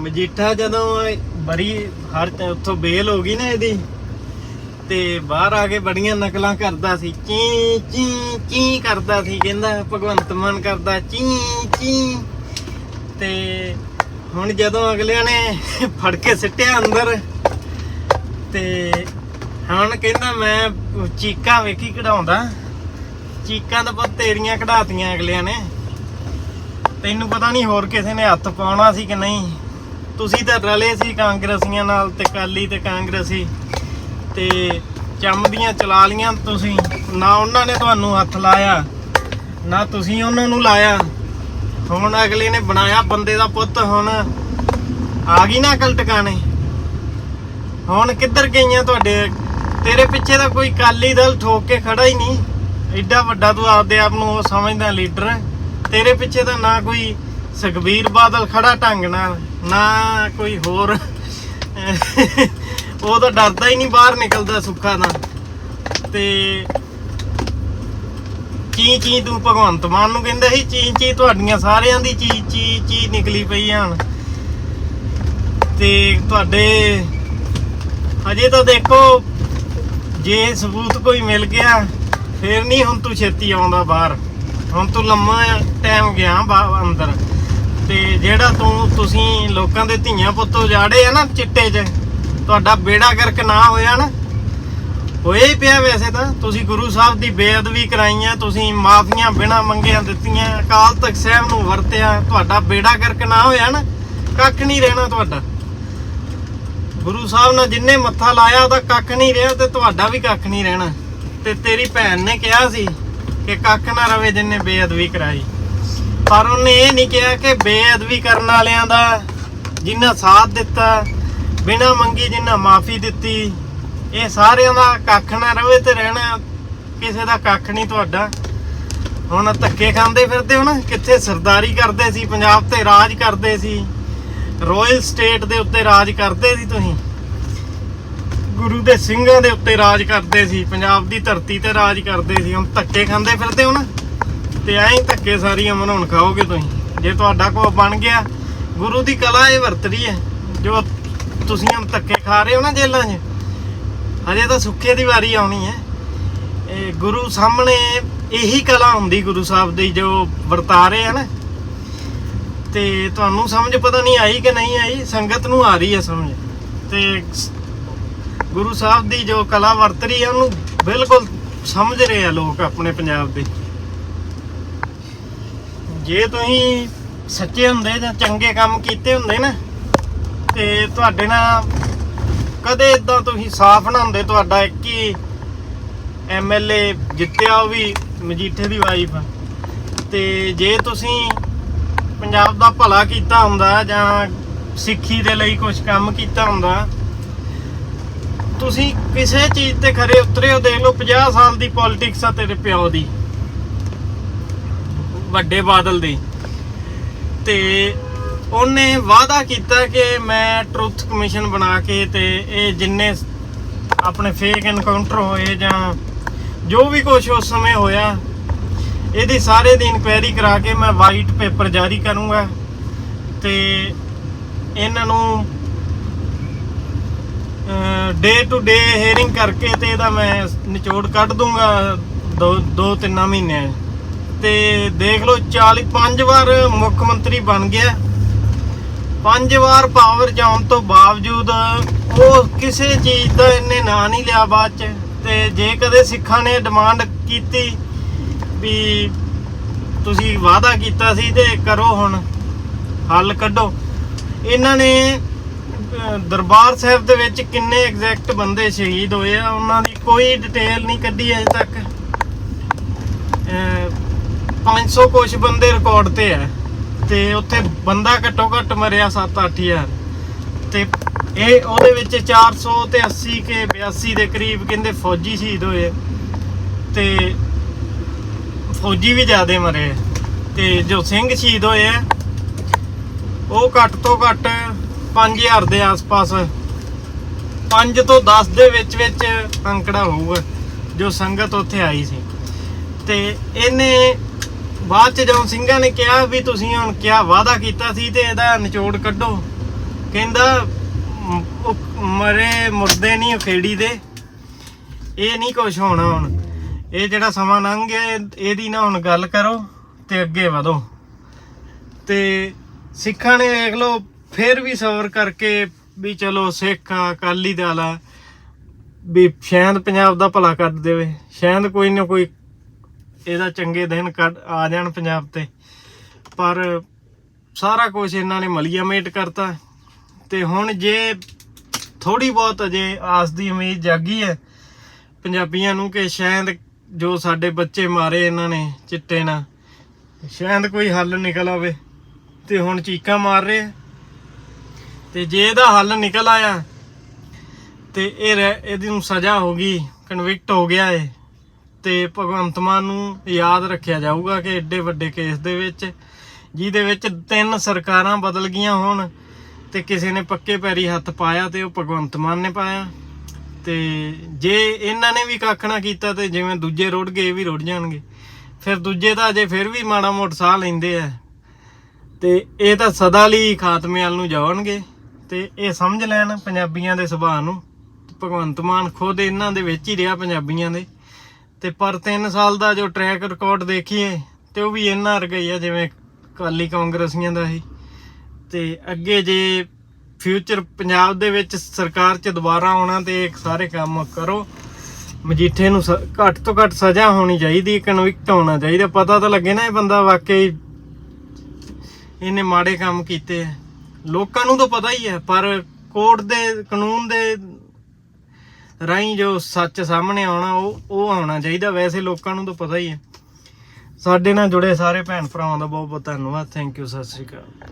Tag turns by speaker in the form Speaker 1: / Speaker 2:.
Speaker 1: ਮਜੀਠਾ ਜਦੋਂ ਬਰੀ ਹਰ ਉੱਥੋਂ ਬੇਲ ਹੋ ਗਈ ਨਾ ਇਹਦੀ, ਤੇ ਬਾਹਰ ਆ ਕੇ ਬੜੀਆਂ ਨਕਲਾਂ ਕਰਦਾ ਸੀ, ਚੀ ਚੀ ਚੀ ਕਰਦਾ ਸੀ, ਕਹਿੰਦਾ ਭਗਵੰਤ ਮਾਨ ਕਰਦਾ, ਚੀ ਚੀ। ਤੇ ਹੁਣ ਜਦੋਂ ਅਗਲਿਆਂ ਨੇ ਫੜ ਕੇ ਸਿੱਟਿਆ ਅੰਦਰ, ਤੇ ਹੁਣ ਕਹਿੰਦਾ ਮੈਂ ਚੀਕਾਂ ਵੇਖੀ ਕਢਾਉਂਦਾ। ਚੀਕਾਂ ਤਾਂ ਪੁੱਤ ਤੇਰੀਆਂ ਕਢਾਤੀਆਂ ਅਗਲਿਆਂ ਨੇ। ਤੈਨੂੰ ਪਤਾ ਨਹੀਂ ਹੋਰ ਕਿਸੇ ਨੇ ਹੱਥ ਪਾਉਣਾ ਸੀ ਕਿ ਨਹੀਂ। ਤੁਸੀਂ ਤਾਂ ਰਲੇ ਸੀ ਕਾਂਗਰਸੀਆਂ ਨਾਲ ਤੇ ਕਾਲੀ ਤੇ ਕਾਂਗਰਸੀ ਤੇ ਚੰਮਦੀਆਂ ਚਲਾ ਲੀਆਂ ਤੁਸੀਂ, ਨਾ ਉਹਨਾਂ ਨੇ ਤੁਹਾਨੂੰ ਹੱਥ ਲਾਇਆ, ਨਾ ਤੁਸੀਂ ਉਹਨਾਂ ਨੂੰ ਲਾਇਆ। ਹੁਣ ਅਗਲੇ ਨੇ ਬਣਾਇਆ ਬੰਦੇ ਦਾ ਪੁੱਤ, ਹੁਣ ਆ ਗਈ ਨਾ ਅਕਲ ਟਿਕਾਣੇ। ਹੁਣ ਕਿੱਧਰ ਗਈਆਂ ਤੁਹਾਡੇ? ਤੇਰੇ ਪਿੱਛੇ ਤਾਂ ਕੋਈ ਕਾਲੀ ਦਲ ਠੋਕ ਕੇ ਖੜਾ ਹੀ ਨਹੀਂ। ਐਡਾ ਵੱਡਾ ਤੂੰ ਆਪਦੇ ਆਪ ਨੂੰ ਉਹ ਸਮਝਦਾ ਲੀਡਰ। ਤੇਰੇ ਪਿੱਛੇ ਤਾਂ ਨਾ ਕੋਈ ਸੁਖਬੀਰ ਬਾਦਲ ਖੜਾ ਢੰਗ ਨਾਲ। ਨਾ ਕੋਈ ਹੋਰ। ਉਹ ਤਾਂ ਡਰਦਾ ਹੀ ਨਹੀਂ ਬਾਹਰ ਨਿਕਲਦਾ ਸੁੱਖਾ ਦਾ ਤੇ ਚੀ ਚੀ ਤੂੰ ਭਗਵੰਤ ਮਾਨ ਨੂੰ ਕਹਿੰਦਾ ਸੀ, ਚੀ ਚੀ ਤੁਹਾਡੀਆਂ ਸਾਰਿਆਂ ਦੀ ਚੀ ਚੀ ਚੀ ਨਿਕਲੀ ਪਈ ਹਨ ਤੇ ਤੁਹਾਡੇ ਅਜੇ ਤਾਂ ਦੇਖੋ, ਜੇ ਸਬੂਤ ਕੋਈ ਮਿਲ ਗਿਆ, ਫੇਰ ਨਹੀਂ ਹੁਣ ਤੂੰ ਛੇਤੀ ਆਉਂਦਾ ਬਾਹਰ। ਹੁਣ ਤੂੰ ਲੰਮਾ ਟਾਈਮ ਗਿਆ ਬਾ- ਅੰਦਰ। ਤੇ ਜਿਹੜਾ ਤੂੰ ਤੁਸੀਂ ਲੋਕਾਂ ਦੇ ਧੀਆਂ ਪੁੱਤ ਉਜਾੜੇ ਆ ਨਾ ਚਿੱਟੇ 'ਚ, ਤੁਹਾਡਾ ਬੇੜਾ ਗਰਕ ਨਾ ਹੋਇਆ ਨਾ। ਹੋਇਆ ਹੀ ਪਿਆ ਵੈਸੇ ਤਾਂ, ਤੁਸੀਂ ਗੁਰੂ ਸਾਹਿਬ ਦੀ ਬੇਅਦਬੀ ਕਰਾਈਆਂ ਤੁਸੀਂ ਮਾਫੀਆਂ ਬਿਨਾਂ ਮੰਗਿਆਂ ਦਿੱਤੀਆਂ, ਅਕਾਲ ਤਖਤ ਸਾਹਿਬ ਨੂੰ ਵਰਤਿਆ, ਤੁਹਾਡਾ ਬੇੜਾ ਗਰਕ ਨਾ ਹੋਇਆ ਨਾ, ਕੱਖ ਨਹੀਂ ਰਹਿਣਾ ਤੁਹਾਡਾ। ਗੁਰੂ ਸਾਹਿਬ ਨਾਲ ਜਿੰਨੇ ਮੱਥਾ ਲਾਇਆ, ਉਹਦਾ ਕੱਖ ਨਹੀਂ ਰਿਹਾ ਤੇ ਤੁਹਾਡਾ ਵੀ ਕੱਖ ਨਹੀਂ ਰਹਿਣਾ। ਤੇ ਤੇਰੀ ਭੈਣ ਨੇ ਕਿਹਾ ਸੀ ਕਿ ਕੱਖ ਨਾ ਰਵੇ ਜਿੰਨੇ ਬੇਅਦਬੀ ਕਰਾਈ। ਪਰ ਉਹਨੇ ਇਹ ਨਹੀਂ ਕਿਹਾ ਕਿ ਬੇਅਦਬੀ ਕਰਨ ਵਾਲਿਆਂ ਦਾ ਜਿਨ੍ਹਾਂ ਸਾਥ ਦਿੱਤਾ, ਬਿਨਾਂ ਮੰਗੀ ਜਿਨ੍ਹਾਂ ਮਾਫੀ ਦਿੱਤੀ, ਇਹ ਸਾਰਿਆਂ ਦਾ ਕੱਖ ਨਾ ਰਵੇ ਤੇ ਰਹਿਣਾ ਕਿਸੇ ਦਾ ਕੱਖ ਨਹੀਂ ਤੁਹਾਡਾ। ਹੁਣ ਧੱਕੇ ਖਾਂਦੇ ਫਿਰਦੇ ਹੋ ਨਾ, ਕਿੱਥੇ ਸਰਦਾਰੀ ਕਰਦੇ ਸੀ, ਪੰਜਾਬ ਤੇ ਰਾਜ ਕਰਦੇ ਸੀ ਰਾਇਲ ਸਟੇਟ ਦੇ ਉੱਤੇ ਰਾਜ ਕਰਦੇ ਸੀ ਤੁਸੀਂ। ਗੁਰੂ ਦੇ ਸਿੰਘਾਂ ਦੇ ਉੱਤੇ ਰਾਜ ਕਰਦੇ ਸੀ, ਪੰਜਾਬ ਦੀ ਧਰਤੀ ਤੇ ਰਾਜ ਕਰਦੇ ਸੀ। ਹੁਣ ਧੱਕੇ ਖਾਂਦੇ ਫਿਰਦੇ ਹੋ ਨਾ ਤੇ ਐਂ ਧੱਕੇ ਸਾਰੀ ਅਮਨ ਖਾਓਗੇ ਤੁਸੀਂ। ਜੇ ਤੁਹਾਡਾ ਕੋ ਬਣ ਗਿਆ, ਗੁਰੂ ਦੀ ਕਲਾ ਇਹ ਵਰਤਦੀ ਹੈ। ਜੋ ਤੁਸੀਂ ਹੁਣ ਧੱਕੇ ਖਾ ਰਹੇ ਹੋ ਨਾ ਜੇਲ੍ਹਾਂ 'ਚ, ਹਜੇ ਤਾਂ ਸੁੱਖੇ ਦੀ ਵਾਰੀ ਆਉਣੀ ਹੈ। ਇਹ ਗੁਰੂ ਸਾਹਮਣੇ ਇਹੀ ਕਲਾ ਹੁੰਦੀ ਗੁਰੂ ਸਾਹਿਬ ਦੀ ਜੋ ਵਰਤਾ ਰਹੇ ਆ ਨਾ। ਤੇ ਤੁਹਾਨੂੰ ਸਮਝ ਪਤਾ ਨਹੀਂ ਆਈ ਕਿ ਨਹੀਂ ਆਈ, ਸੰਗਤ ਨੂੰ ਆ ਰਹੀ ਹੈ ਸਮਝ। ਤੇ ਗੁਰੂ ਸਾਹਿਬ ਦੀ ਜੋ ਕਲਾ ਵਰਤ ਰਹੀ ਹੈ, ਉਹਨੂੰ ਬਿਲਕੁਲ ਸਮਝ ਰਹੇ ਆ ਲੋਕ ਆਪਣੇ ਪੰਜਾਬ ਦੇ। ਜੇ ਤੁਸੀਂ ਸੱਚੇ ਹੁੰਦੇ ਜਾਂ ਚੰਗੇ ਕੰਮ ਕੀਤੇ ਹੁੰਦੇ ਨਾ, ਤੇ ਤੁਹਾਡੇ ਨਾਲ ਕਦੇ ਇਦਾਂ ਤੁਸੀਂ ਸਾਫ਼ ਨਾ ਹੁੰਦੇ, ਤੁਹਾਡਾ ਇੱਕ ਹੀ ਐਮਐਲਏ ਜਿੱਤਿਆ ਉਹ ਵੀ ਮਜੀਠੇ ਦੀ ਵਾਈਫ ਤੇ ਜੇ ਤੁਸੀਂ ਪੰਜਾਬ ਦਾ ਭਲਾ ਕੀਤਾ ਹੁੰਦਾ ਜਾਂ ਸਿੱਖੀ ਦੇ ਲਈ ਕੁਝ ਕੰਮ ਕੀਤਾ ਹੁੰਦਾ, ਤੁਸੀਂ ਕਿਸੇ ਚੀਜ਼ ਤੇ ਖਰੇ ਉਤਰੇ ਹੋ, ਦੇਖ ਲਓ 50 ਸਾਲ ਦੀ ਪੋਲਿਟਿਕਸ ਆ ਤੇਰੇ ਪਿਓ ਦੀ। ਵੱਡੇ ਬਾਦਲ ਦੀ। ਤੇ ਉਹਨੇ ਵਾਅਦਾ ਕੀਤਾ ਕਿ ਮੈਂ ਟਰੁੱਥ ਕਮਿਸ਼ਨ ਬਣਾ ਕੇ ਤੇ ਇਹ ਜਿੰਨੇ ਆਪਣੇ ਫੇਕ ਐਨਕਾਊਂਟਰ ਹੋਏ ਜਾਂ ਜੋ ਵੀ ਕੁਝ ਉਸ ਸਮੇਂ ਹੋਇਆ, ਇਹਦੀ ਸਾਰੇ ਦੀ ਇਨਕੁਆਇਰੀ ਕਰਾ ਕੇ ਮੈਂ ਵਾਈਟ ਪੇਪਰ ਜਾਰੀ ਕਰੂੰਗਾ ਤੇ ਇਹਨਾਂ ਨੂੰ ਡੇ ਟੂ ਡੇ ਹੀਅਰਿੰਗ ਕਰਕੇ ਤੇ ਇਹਦਾ ਮੈਂ ਨਿਚੋੜ ਕੱਢ ਦੂੰਗਾ ਦੋ ਦੋ ਤਿੰਨ ਮਹੀਨਿਆਂ ਤੇ ਦੇਖ ਲਓ 40 ਪੰਜ ਵਾਰ ਮੁੱਖ ਮੰਤਰੀ ਬਣ ਗਿਆ। ਪੰਜ ਵਾਰ ਪਾਵਰ ਜਾਣ ਤੋਂ ਬਾਵਜੂਦ ਉਹ ਕਿਸੇ ਚੀਜ਼ ਦਾ ਇਹਨੇ ਨਾਂ ਨਹੀਂ ਲਿਆ ਬਾਅਦ ਚ। ਤੇ ਜੇ ਕਦੇ ਸਿੱਖਾਂ ਨੇ ਡਿਮਾਂਡ ਕੀਤੀ ਵੀ ਤੁਸੀਂ ਵਾਅਦਾ ਕੀਤਾ ਸੀ ਤੇ ਕਰੋ ਹੁਣ, ਹੱਲ ਕੱਢੋ। ਇਹਨਾਂ ਨੇ ਦਰਬਾਰ ਸਾਹਿਬ ਦੇ ਵਿੱਚ ਕਿੰਨੇ ਐਗਜ਼ੈਕਟ ਬੰਦੇ ਸ਼ਹੀਦ ਹੋਏ ਆ, ਉਹਨਾਂ ਦੀ ਕੋਈ ਡਿਟੇਲ ਨਹੀਂ ਕੱਢੀ ਅਜੇ ਤੱਕ। 500 ਕੁਛ ਬੰਦੇ ਰਿਕਾਰਡ ਤੇ ਹੈ। ਤੇ ਉੱਥੇ ਬੰਦਾ ਘੱਟੋ ਘੱਟ ਮਰਿਆ 7-8000 ਤੇ ਇਹ ਉਹਦੇ ਵਿੱਚ 400 ਤੇ 80 ਕੇ 82 ਦੇ ਕਰੀਬ ਕਹਿੰਦੇ ਫੌਜੀ ਸ਼ਹੀਦ ਹੋਏ। ਤੇ ਫੌਜੀ ਵੀ ਜ਼ਿਆਦੇ ਮਰੇ। ਆ। ਤੇ ਜੋ ਸਿੰਘ ਸ਼ਹੀਦ ਹੋਏ ਆ, ਉਹ ਘੱਟ ਤੋਂ ਘੱਟ 5000 ਦੇ ਆਸ-ਪਾਸ 5 ਤੋਂ 10 ਦੇ ਵਿੱਚ ਵਿੱਚ ਅੰਕੜਾ ਹੋਊਗਾ, ਜੋ ਸੰਗਤ ਉੱਥੇ ਆਈ ਸੀ। ਤੇ ਇਹਨੇ ਬਾਅਦ ਚ ਜਦੋਂ ਸਿੰਘਾਂ ਨੇ ਕਿਹਾ ਵੀ ਤੁਸੀਂ ਹੁਣ ਕਿਹਾ ਵਾਅਦਾ ਕੀਤਾ ਸੀ ਤੇ ਇਹਦਾ ਨਿਚੋੜ ਕੱਢੋ, ਕਹਿੰਦਾ ਮਰੇ ਮੁਰਦੇ ਨਹੀਂ ਖੇੜੀ ਦੇ। ਇਹ ਨਹੀਂ ਕੁਝ ਹੋਣਾ ਹੁਣ। ਇਹ ਜਿਹੜਾ ਸਮਾਂ ਲੰਘ ਗਿਆ, ਇਹ- ਇਹਦੀ ਨਾ ਹੁਣ ਗੱਲ ਕਰੋ ਤੇ ਅੱਗੇ ਵਧੋ। ਤੇ ਸਿੱਖਾਂ ਨੇ ਵੇਖ ਲਓ, ਫਿਰ ਵੀ ਸਬਰ ਕਰਕੇ ਵੀ ਚਲੋ ਸਿੱਖ ਆ ਅਕਾਲੀ ਦਲ ਆ, ਵੀ ਸ਼ਾਇਦ ਪੰਜਾਬ ਦਾ ਭਲਾ ਕਰ ਦੇਵੇ। ਸ਼ਾਇਦ ਕੋਈ ਨਾ ਕੋਈ ਇਹਦਾ ਚੰਗੇ ਦਿਨ ਕੱਢ ਆ ਜਾਣ ਪੰਜਾਬ ਤੇ। ਪਰ ਸਾਰਾ ਕੁਝ ਇਹਨਾਂ ਨੇ ਮਲੀਆ ਮੇਟ ਕਰਤਾ। ਤੇ ਹੁਣ ਜੇ ਥੋੜੀ ਬਹੁਤ ਅਜੇ ਆਸ ਦੀ ਉਮੀਦ ਜਾਗੀ ਹੈ ਪੰਜਾਬੀਆਂ ਨੂੰ ਕਿ ਸ਼ਾਇਦ ਜੋ ਸਾਡੇ ਬੱਚੇ ਮਾਰੇ ਇਹਨਾਂ ਨੇ ਚਿੱਟੇ ਨਾਲ, ਸ਼ਾਇਦ ਕੋਈ ਹੱਲ ਨਿਕਲ ਆਵੇ। ਤੇ ਹੁਣ ਚੀਕਾਂ ਮਾਰ ਰਹੇ ਆ। ਤੇ ਜੇ ਇਹਦਾ ਹੱਲ ਨਿਕਲ ਆਇਆ, ਤੇ ਇਹ ਰਹਿ- ਇਹਦੀ ਨੂੰ ਸਜ਼ਾ ਹੋ ਗਈ ਕਨਵਿਕਟ ਹੋ ਗਿਆ ਏ ਤੇ ਭਗਵੰਤ ਮਾਨ ਨੂੰ ਯਾਦ ਰੱਖਿਆ ਜਾਊਗਾ ਕਿ ਐਡੇ ਵੱਡੇ ਕੇਸ ਦੇ ਵਿੱਚ, ਜਿਹਦੇ ਵਿੱਚ ਤਿੰਨ ਸਰਕਾਰਾਂ ਬਦਲ ਗਈਆਂ ਹੋਣ ਤੇ ਕਿਸੇ ਨੇ ਪੱਕੇ ਪੈਰੀ ਹੱਥ ਪਾਇਆ ਤੇ ਉਹ ਭਗਵੰਤ ਮਾਨ ਨੇ ਪਾਇਆ। ਤੇ ਜੇ ਇਹਨਾਂ ਨੇ ਵੀ ਕੱਖ ਨਾ ਕੀਤਾ ਤੇ ਜਿਵੇਂ ਦੂਜੇ ਰੁੜ ਗਏ ਇਹ ਵੀ ਰੁੜ ਜਾਣਗੇ। ਫਿਰ ਦੂਜੇ ਤਾਂ ਅਜੇ ਫਿਰ ਵੀ ਮਾੜਾ ਮੋਟ ਸਾਹ ਲੈਂਦੇ ਆ। ਤੇ ਇਹ ਤਾਂ ਸਦਾ ਲਈ ਖਾਤਮੇ ਵਾਲ ਨੂੰ ਜਾਣਗੇ ਤੇ ਇਹ ਸਮਝ ਲੈਣ ਪੰਜਾਬੀਆਂ ਦੇ ਸੁਭਾਅ ਨੂੰ। ਭਗਵੰਤ ਮਾਨ ਖੁਦ ਇਹਨਾਂ ਦੇ ਵਿੱਚ ਹੀ ਰਿਹਾ ਪੰਜਾਬੀਆਂ ਦੇ। ਤੇ ਪਰ 3 ਸਾਲ ਦਾ ਜੋ ਟਰੈਕ ਰਿਕਾਰਡ ਦੇਖੀਏ, ਤੇ ਉਹ ਵੀ ਇੰਨਾ ਵਰਗਾ ਹੀ ਆ, ਜਿਵੇਂ ਕਾਲੀ ਕਾਂਗਰਸੀਆਂ ਦਾ ਸੀ ਤੇ ਅੱਗੇ ਜੇ ਫਿਊਚਰ ਪੰਜਾਬ ਦੇ ਵਿੱਚ ਸਰਕਾਰ 'ਚ ਦੁਬਾਰਾ ਆਉਣਾ ਤੇ ਇਹ ਸਾਰੇ ਕੰਮ ਕਰੋ, ਮਜੀਠੇ ਨੂੰ ਸ- ਘੱਟ ਤੋਂ ਘੱਟ ਸਜ਼ਾ ਹੋਣੀ ਚਾਹੀਦੀ ਕਨਵਿਕਟ ਹੋਣਾ ਚਾਹੀਦਾ। ਪਤਾ ਤਾਂ ਲੱਗੇ ਨਾ ਇਹ ਬੰਦਾ ਵਾਕਈ ਇਹਨੇ ਮਾੜੇ ਕੰਮ ਕੀਤੇ ਆ। ਲੋਕਾਂ ਨੂੰ ਤਾਂ ਪਤਾ ਹੀ ਹੈ ਪਰ ਕੋਰਟ ਦੇ, ਕਾਨੂੰਨ ਦੇ ਰਾਹੀਂ ਜੋ ਸੱਚ ਸਾਹਮਣੇ ਆਉਣਾ, ਉਹ ਉਹ ਆਉਣਾ ਚਾਹੀਦਾ। ਵੈਸੇ ਲੋਕਾਂ ਨੂੰ ਤਾਂ ਪਤਾ ਹੀ ਹੈ। ਸਾਡੇ ਨਾਲ ਜੁੜੇ ਸਾਰੇ ਭੈਣ ਭਰਾਵਾਂ ਦਾ ਬਹੁਤ ਬਹੁਤ ਧੰਨਵਾਦ। ਥੈਂਕ ਯੂ ਸਤਿ ਸ਼੍ਰੀ ਅਕਾਲ।